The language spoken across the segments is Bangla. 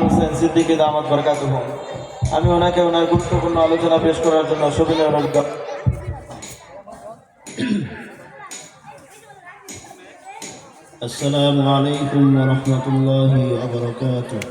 হোসেন সিদ্দিকী দামাত বরকাতুহ। আমি ওনাকে ওনার গুরুত্বপূর্ণ আলোচনা পেশ করার জন্য সবিনয় অনুরোধ আসসালামু আলাইকুম ওয়া রাহমাতুল্লাহি ওয়া বারাকাতুহু।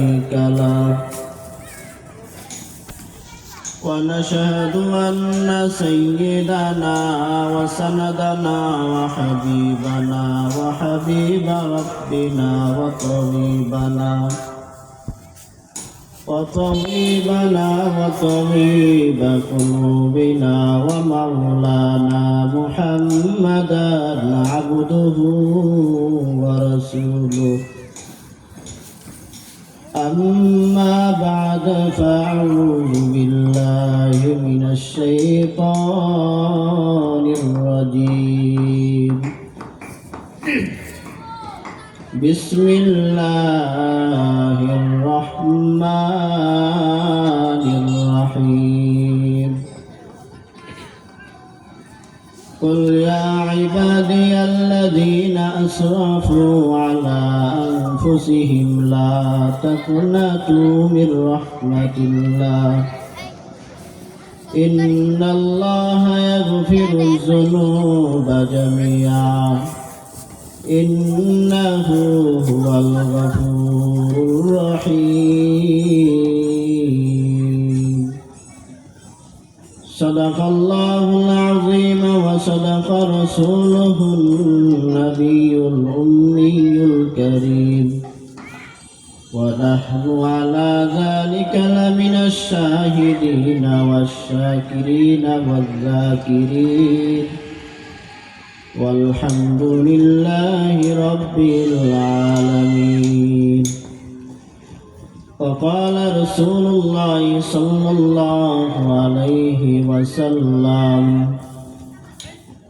ونشهد أن سيدنا وسندنا وحبيبنا وحبيب ربنا وطبيبنا وطبيبنا وطبيب قلوبنا ومولانا محمدا عبده ورسوله. أما بعد فأعوذ بسم الله الرحمن الرحيم. قل يا عبادي الذين أسرفوا على أنفسهم لا تقنطوا من رحمة الله. إن الله يغفر الذنوب جميعا. إنه هو الغفور الرحيم. صدق الله العظيم وصدق رسوله النبي الأمي الكريم. ونحن على ذلك لمن الشاهدين والشاكرين والذاكرين. والحمد لله رب العالمين. وقال رسول الله صلى الله عليه وسلم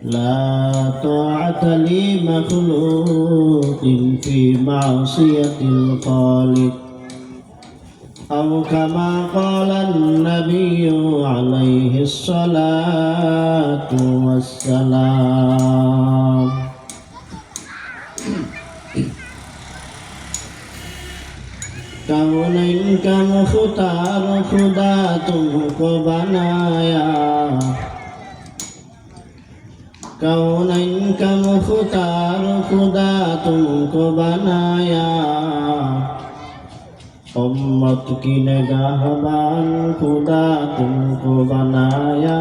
لا طاعة لمخلوق في معصية الخالق. أو كما قال النبي عليه الصلاة والسلام कौन का मुख्तार खुदा तुमको बनाया कौन का मुख्तार खुदा तुमको बनाया उम्मत की निगाहबान खुदा तुमको बनाया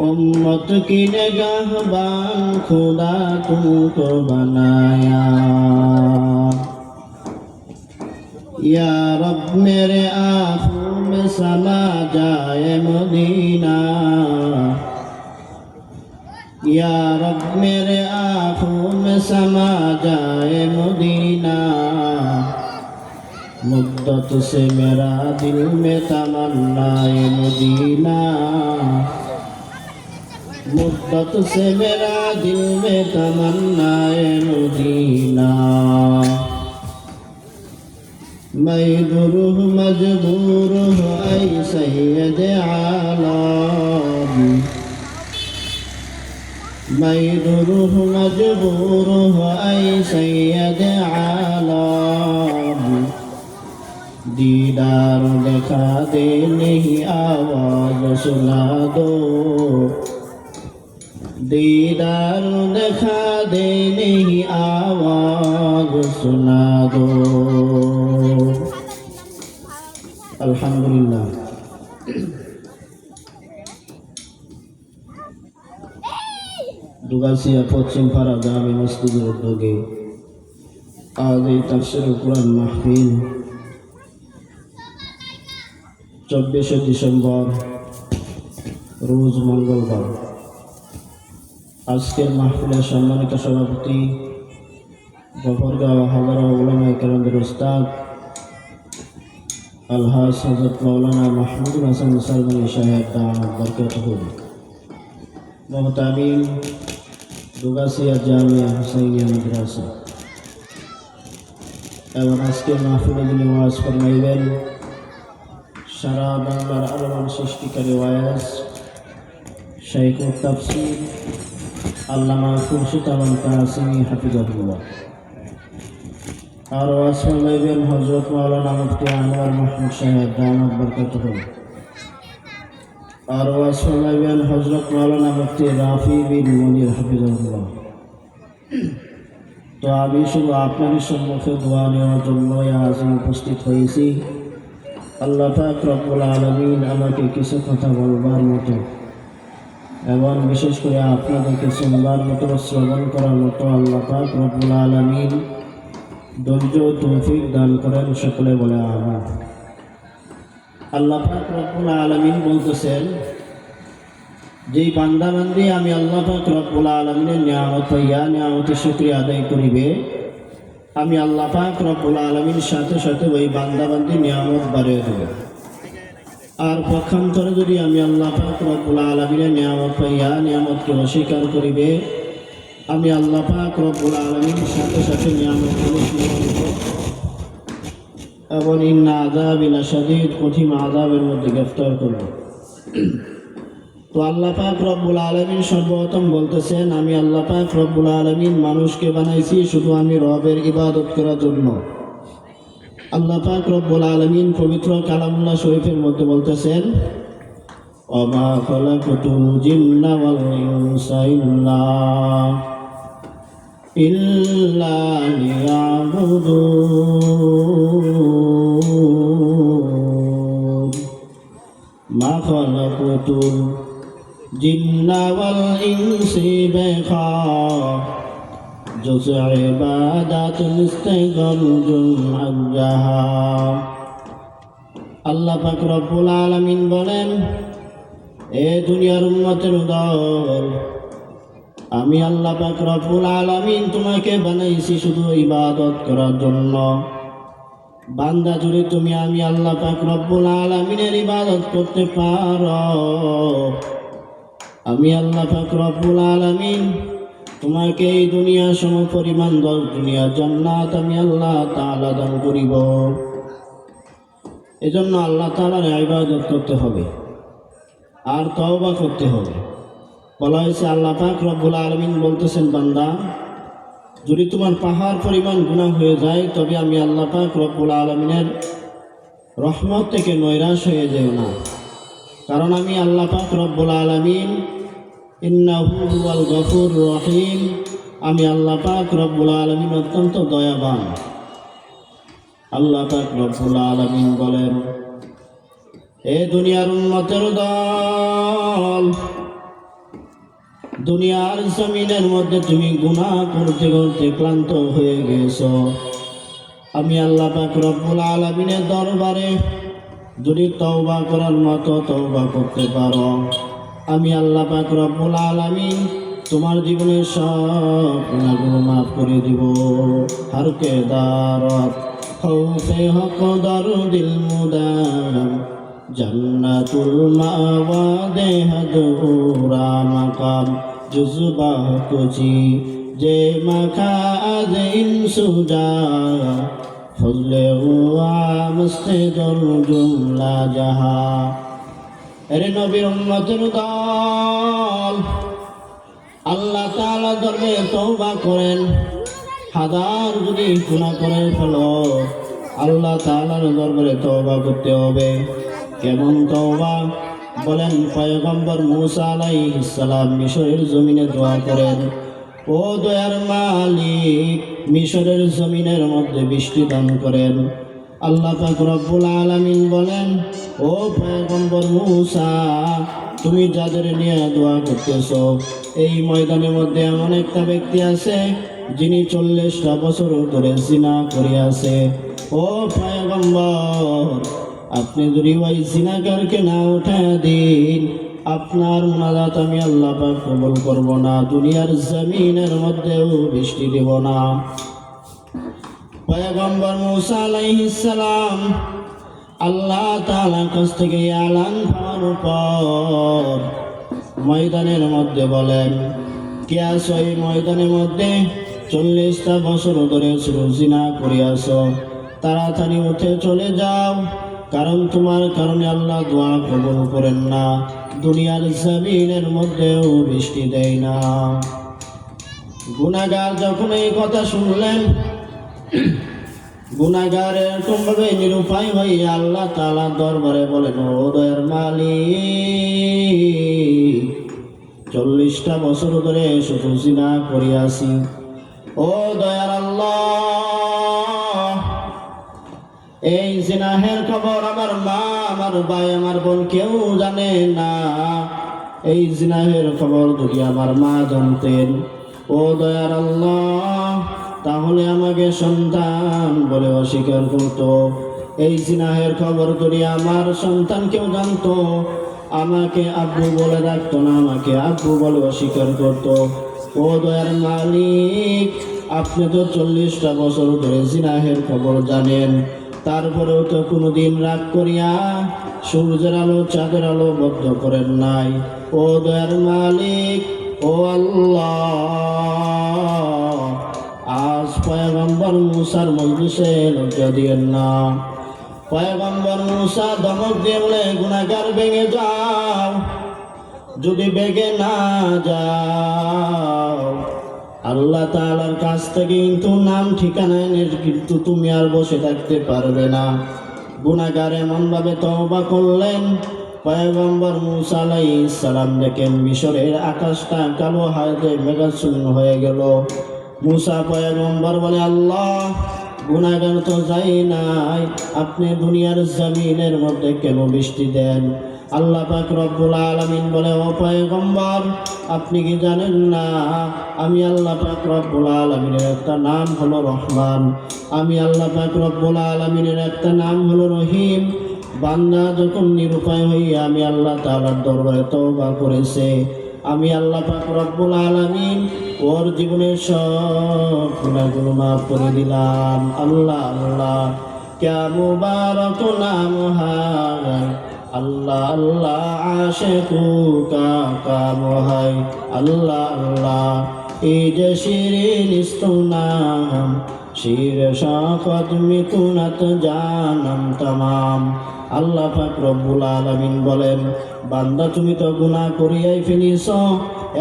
उम्मत की निगाहबान खुदा तुमको बनाया या रब मेरे आंखों में समा जाए मदीना یا رب میرے آنکھوں میں سما جائے مدینہ مدت سے میرا دل میں تمنا مدینہ مدت سے میرا دل میں تمنا مدینہ میں گروہ مجبور ہوں اے سید عالم بيد روح مجبوره أي سيد عالم دیدار دکھا دے نہیں آواز سنا دو دیدار دکھا دے نہیں آواز سنا دو الحمدللہ দুগাছিয়া পশ্চিম পাড়া জামে মসজিদের উদ্যোগে আজ এই তাফসির কোরআন মাহফিল চব্বিশে ডিসেম্বর, রোজ মঙ্গলবার। আজকের মাহফিলের সম্মানিত সভাপতি, গফরগাঁও হাজারা উলামায় কেরামদের উস্তাদ, আলহাজ হজরত মৌলানা মাহমুদুল হাসান সালমানি সাহেব দামাত বরকত মহতামিম দুগাছিয়া জামিয়া হুসাইনিয়া মাদ্রাসা এবং আজকের মাহফিলে যিনি ওয়াজ ফরমাইবেন সারা বাংলার আলোড়ন সৃষ্টিকারী ওয়াজ শাইখ তাফসির আল্লামা খুরশিদ আলম কাসিমি হাফিজাহুল্লাহ আর ওয়াজ ফরমাইবেন হজরত মাওলানা মুফতি আনোয়ার মাহমুদ সাহেব দামাত বরকত আর ওয়াজ ফরমাইবেন হজরত মাওলানা মুফতি রাফি বিন মনির, হাফিজাহুল্লাহ। তো আমি শুধু আপনাদের সম্মুখে দোয়া নেওয়ার জন্য আজ উপস্থিত হয়েছি। আল্লাহ পাক আলমিন আমাকে কিছু কথা বলবার মতো এবং বিশেষ করে আপনাদেরকে শুনবার মতো, শ্রবণ করার মতো আল্লাহ পাক আলমিন ধৈর্য তৌফিক দান করেন সকলে বলে আমার আল্লাহ পাক রব্বুল আলমিন বলতেছেন, যেই বান্দাবান্দি আমি আল্লাহ পাক রব্বুল আলমিনের নিয়ামত হইয়া নিয়ামতের শুক্রিয়া আদায় করিবে, আমি আল্লাহ পাক রব্বুল আলমীর সাথে সাথে ওই বান্দাবান্দি নিয়ামত বাড়িয়ে দেব। আর পক্ষান্তরে যদি আমি আল্লাহ পাক রব্বুল আলমিনের নিয়ামত পাইয়া নিয়ামতকে অস্বীকার করিবে, আমি আল্লাহ পাক রব্বুল আলমীর সাথে সাথে নিয়ামত এবং ইন্না আজাবিলা সাদিদ কঠিন আজাবের মধ্যে গ্রেফতার করব। তো আল্লাহ পাক রব্বুল আলমিন সর্বপ্রথম বলতেছেন, আমি আল্লাহ পাক রব্বুল আলমিন মানুষকে বানাইছি শুধু আমি রবের ইবাদত করার জন্য। আল্লাহ পাক রব্বুল আলমিন পবিত্র কালামুল্লাহ শরীফের মধ্যে বলতেছেন অমা খলাকুতুল জিন্না ওয়াল ইনসা ইল্লা ইল্লা লিয়াবুদুন মা খলাকুতুল জিন্ন ওয়াল ইনসি বেখা আল্লাহ পাক রব্বুল আলামিন বলেন, এ দুনিয়ার উম্মতের দল আমি আল্লাহ পাক রব্বুল আলামিন তোমাকে বানাইছি শুধু ইবাদত করার জন্য। বান্দা জুড়ে তুমি আমি আল্লাহ পাক রব্বুল আলামিনের ইবাদত করতে পারো। আমি আল্লাহ পাক রব্বুল আলামিন তোমাকে এই দুনিয়া সম পরিমাণ দশ দুনিয়া জান্নাত আমি আল্লাহ তাআলা দান করিব। এজন্য আল্লাহ তাআলার ইবাদত করতে হবে। আর তওবা করতে হবে। বলা হয়েছে, আল্লাহ পাক রব্বুল আলমিন বলতেছেন, বান্দা, যদি তোমার পাহাড় পরিমাণ গুণা হয়ে যায়, তবে আমি আল্লাহ পাক রব্বুল আলমিনের রহমত থেকে নৈরাশ হয়ে যেও না। কারণ আমি আল্লাহ পাক রব্বুল আলমিন, ইন্নাহু হুয়াল গফুর রহিম, আমি আল্লাহ পাক রব্বুল আলমিন অত্যন্ত দয়াবান। আল্লাহ পাক রব্বুল আলমিন বলেন, এ দুনিয়ার উন্মতের দল দুনিয়ার জমিনের মধ্যে তুমি গুনাহ করতে করতে ক্লান্ত হয়ে গেছ। আমি আল্লাহ পাক আলমিনের দরবারে যদি তওবা করার মতো তওবা করতে পারো, আমি আল্লাহ পাক আলামিন তোমার জীবনের সব গুণাগুলো মাফ করে দিব। হারকে দারত হক দিল মুদাম। জান্নাতুল দেহদুরা মাকাম জুজবাহ কুচি, যে মাখা আজ ইনসুজা ফজলে হুয়া মস্তিদুল জুমলা জাহা। এরে নবীর উম্মতের দল, আল্লাহ তাআলা দরবে তওবা করেন। হাজার যদি গুনাহ করে ফেলো, আল্লাহ তাআলার দরবারে তওবা করতে হবে। কেমন তওবা? বলেন পয়গম্বর মুসা সালাম মিশরের জমিনে দোয়া করেন। ও দয়ার মালিক, মিশরের জমিনের মধ্যে বৃষ্টি দান করেন। আল্লাহ পাক রব্বুল আলামিন বলেন, ও পয়গম্বর মুসা, তুমি যাদের নিয়ে দোয়া করতেছো, এই ময়দানের মধ্যে এমন একটা ব্যক্তি আছে, যিনি চল্লিশটা বছর ধরে জিনা করিয়াছে। ও পয়গম্বর আপনি যদি ওই জিনাকারকে না উঠা দিন, আপনার মোনাজাত আমি আল্লাহ পাক কবুল করব না, দুনিয়ার জমিনের মধ্যেও বৃষ্টি দেব না। পয়গম্বর মুসা আলাইহিস সালাম আল্লাহ তাআলার কাছ থেকে আলান পাওয়ার পর ময়দানের মধ্যে বলেন, কে আছো এই ময়দানের মধ্যে? চল্লিশটা বছর ধরে সুরজিনা করিয়াছ। তাড়াতাড়ি উঠে চলে যাও। কারণ তোমার কারণে আল্লাহ দোয়া কবুল করেন না। দুনিয়ার জমিনের মধ্যেও বৃষ্টি দেয় না। গুনাগার যখন এই কথা শুনলেন গুনাগার এরকম ভাবে নিরুপায় হয়ে আল্লাহ তালা দরবারে বলেন, ও দয়ার মালিক, চল্লিশটা বছর ধরে শুধু জিনা করিয়াছি। ও দয়ার আল্লাহ এই জিনাহের খবর আমার মা, আমার ভাই, আমার বোন কেউ জানে না। এই জিনাহের খবর যদি আমার মা জানতেন, ও দয়ার আল্লাহ, তাহলে আমাকে সন্তান বলে অস্বীকার করতো। এই জিনাহের খবর যদি আমার সন্তান কেউ জানতো, আমাকে আব্বু বলে রাখতো না, আমাকে আব্বু বলে অস্বীকার করতো। ও দয়ার মালিক, আপনি তো চল্লিশটা বছর ধরে জিনাহের খবর জানেন। তারপরেও তো কোনোদিন রাগ করিয়া সূর্যের আলো, চাঁদের আলো বদ্ধ করেন নাই। ও দয়ার মালিক, ও আল্লাহ। আজ পয়গম্বর মুসার মজলিসে লজ্জা দিয়েন না। পয়গম্বর মুসা ধমক দিয়ে বলে গুণাগার ভেঙে যাও। যদি বেগে না যাও আল্লাহ তাআলার কাছ থেকে কিন্তু নাম ঠিকানা এনে কিন্তু তুমি আর বসে থাকতে পারবে না। গুণাগার এমন ভাবে তওবা করলেন, পয়গম্বর মুসা আলাইহিস সালাম দেখেন মিশরের আকাশটা কালো হাতে মেঘাচ্ছন্ন হয়ে গেল। মুসা পয়গম্বর বলে, আল্লাহ গুণাগার তো যাই নাই, আপনি দুনিয়ার জমিনের মধ্যে কেন বৃষ্টি দেন? আল্লাহ পাক রব্বুল আলামিন বলে, ও পয়গম্বর, আপনি কি জানেন না? আমি আল্লাহ পাক রব্বুল আলামিনের একটা নাম হলো রহমান। আমি আল্লাহ পাক রব্বুল আলামিনের একটা নাম হলো রহিম। বান্দা যখন নিরুপায় হইয়া আমি আল্লাহ তাআলার দরবারে তওবা করেছে, আমি আল্লাহ পাক রব্বুল আলামিন ওর জীবনের সব গুণাগুলো মাফ করে দিলাম। আল্লাহ আল্লাহ, ক্যা মুবারক নাম হায় আল্লাহ আল্লাহ আসে কা কাম হয় আল্লাহ আল্লাহ এই যে শিরিন শির আল্লাহ পাক রব্বুল আলামিন বলেন, বান্দা তুমি তো গুনাহ করিয়াই ফেলিছ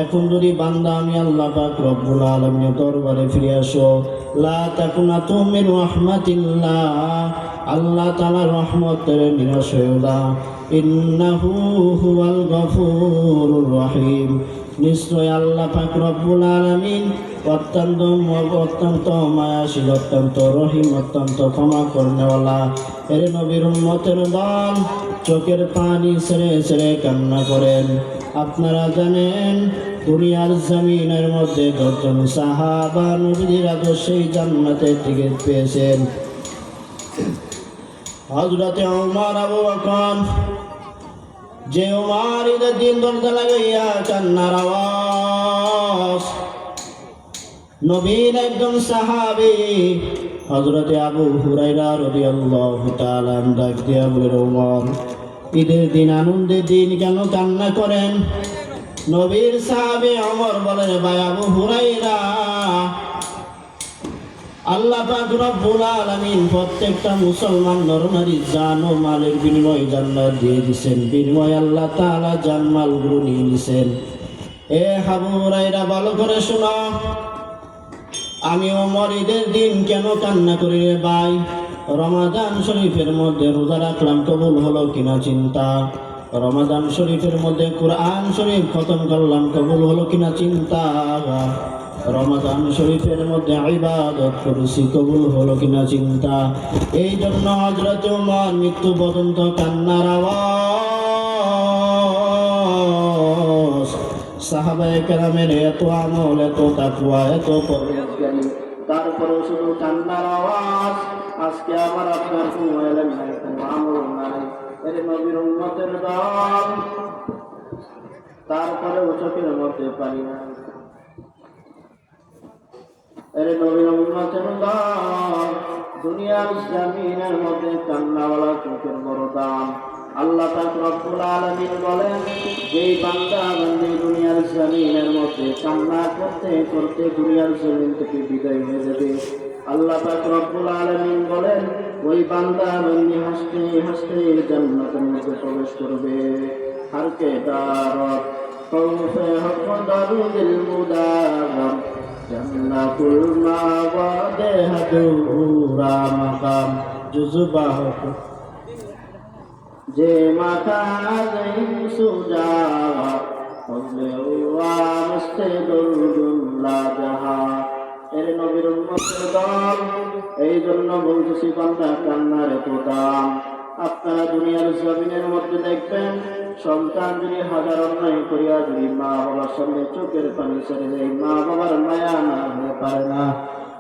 এখন যদি বান্দা আমি আল্লাহ পাক রব্বুল আলামিনের দরবারে ফিরে আসো, লা তাকুনা তুমির রাহমাতিল্লাহ। আল্লাহ তাআলার রহমতের নিরাশ হইও না। ইন্নাহু হুয়াল গফুরুর রহিম। নিশ্চয় আল্লাহ পাক রব্বুল আলামিন অত্যন্ত অত্যন্ত মায়াশীল, অত্যন্ত রহিম, অত্যন্ত ক্ষমা করনেওয়ালা। এর নবীর উম্মতের দল, চোখের পানি ছেড়ে ছেড়ে কান্না করেন। আপনারা জানেন, দুনিয়ার জমিনের মধ্যে দশজন সাহাবা নবীর আদর্শেই জান্নাতের টিকিট পেয়েছেন। হজরতে ওমর আবু বকর, যে ওমর দিন দরজা লাগাইয়া কান্নার আওয়াজ নবীন একজন সাহাবী হজরতে আবু হুরাইরা রাদিয়াল্লাহু তাআলা ডাক দিয়া বলেন ওমর ঈদের দিন, আনন্দের দিন কেন কান্না করেন? নবীর সাহাবী ওমর বলেন ভাই আবু হুরাইরা আল্লাহ পাক রব্বুল আলামিন প্রত্যেকটা মুসলমান নরনারী জান ও মালের বিনিময় জান্নাত দিয়ে দিছেন। বিনিময় আল্লাহ তাআলা জান মালগুলো নিয়ে নিছেন। এ হাবুরাইরা ভালো করে শোনো। আমি ওমর ঈদের দিন কেন কান্না করি রে ভাই? রমাদান শরীফের মধ্যে রোজা রাখলাম কবুল হলো কিনা চিন্তা? রমাদান শরীফের মধ্যে কোরআন শরীফ খতম করলাম কবুল হলো কিনা চিন্তা? রমাদান শরীফের মধ্যে ইবাদত করেছি, কবুল হলো কিনা চিন্তা? এই জন্য হজরত উমর মৃত্যু পর্যন্ত কান্নার আওয়াজ। সাহাবায়ে কেরামের এত আমল, এত তাকুয়া এত পরহেজগারি তারপরে শুধু কান্নার আওয়াজ। আজকে আমার আপনার আমল নাই। এর নবীর উন্মতের দাম তারপরে চোখের মধ্যে পানি নাই। এর নবীর উন্মতের দাম দুনিয়ার জামিনের মধ্যে কান্নাওয়ালা চোখের বড় দাম। আল্লাহ রব্বুল বলেন, যেই বান্দা বান্দি দুনিয়ার জমিনের মধ্যে কান্না করতে করতে দুনিয়ার জমিন থেকে বিদায় হয়ে যাবে। আল্লাহ পাক রব্বুল আলামিন বলেন, ওই বান্দা বান্দি হাসতে হাসতে জান্নাতের মধ্যে প্রবেশ করবে। হারকে দারত কৌফে হক দারুদিল মুদাবর জান্নাতুল মাওয়াদে হাদুরা মাকাম জুজবাহ যে মাথা সুজা নবীর এই জন্য আপনারা দুনিয়ার জমিনের মধ্যে দেখবেন, সন্তান যদি হাজার অন্যায় করিয়া যদি মা বাবার সামনে চোখের পানি ছেড়ে দেয় মা বাবার মায়া না হয়ে পারে না।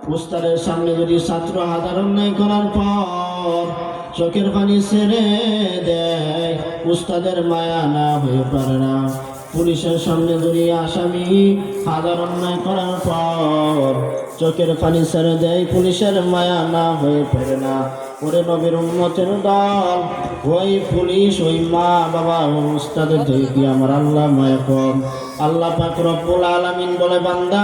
উস্তাদের সামনে যদি ছাত্র হাজার অন্যায় করার পর চোখের পানি ছেড়ে দেয়, উস্তাদের মায়া না হয়ে পারে না। পুলিশের সামনে যদি আসামি হাজার অন্যায় করার পর চোখের পানি ছেড়ে দেয়, পুলিশের মায়া না হয়ে পারে না। ওরে নবীর উন্মতের দল, ওই পুলিশ, ওই মা বাবা উস্তাদের দেখি আমার আল্লাহ মায়া কম? আল্লাহ পাক রব্বুল আলামিন বলে, বান্দা,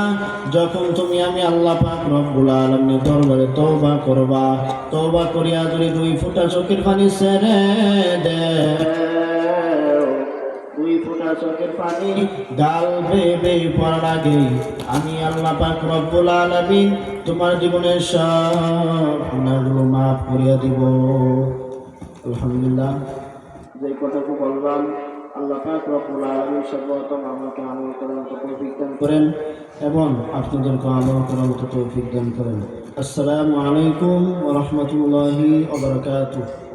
যখন তুমি আমি আল্লাহ পাক রব্বুল আলামিনের দরবারে তওবা করবা, তওবা করিয়া যদি দুই ফোঁটা চোখের পানি ছেড়ে দেও, দুই ফোঁটা চোখের পানি গাল বেবে পড়ার আগে আমি আল্লাহ পাক রব্বুল আলামিন তোমার জীবনের সব গুনাহগুলো মাফ করিয়া দিব। আলহামদুলিল্লাহ। যে কথাকে বললাম আল্লাহ পাক রব্বুল আলামিন সর্বপ্রথম আমাকে আমল করার মতো তৌফিক দান করেন এবং আপনাদেরকে আমল করার মতো তৌফিক দান করেন। আসসালামু আলাইকুম ওয়া রাহমাতুল্লাহি ওয়া বারাকাতুহু।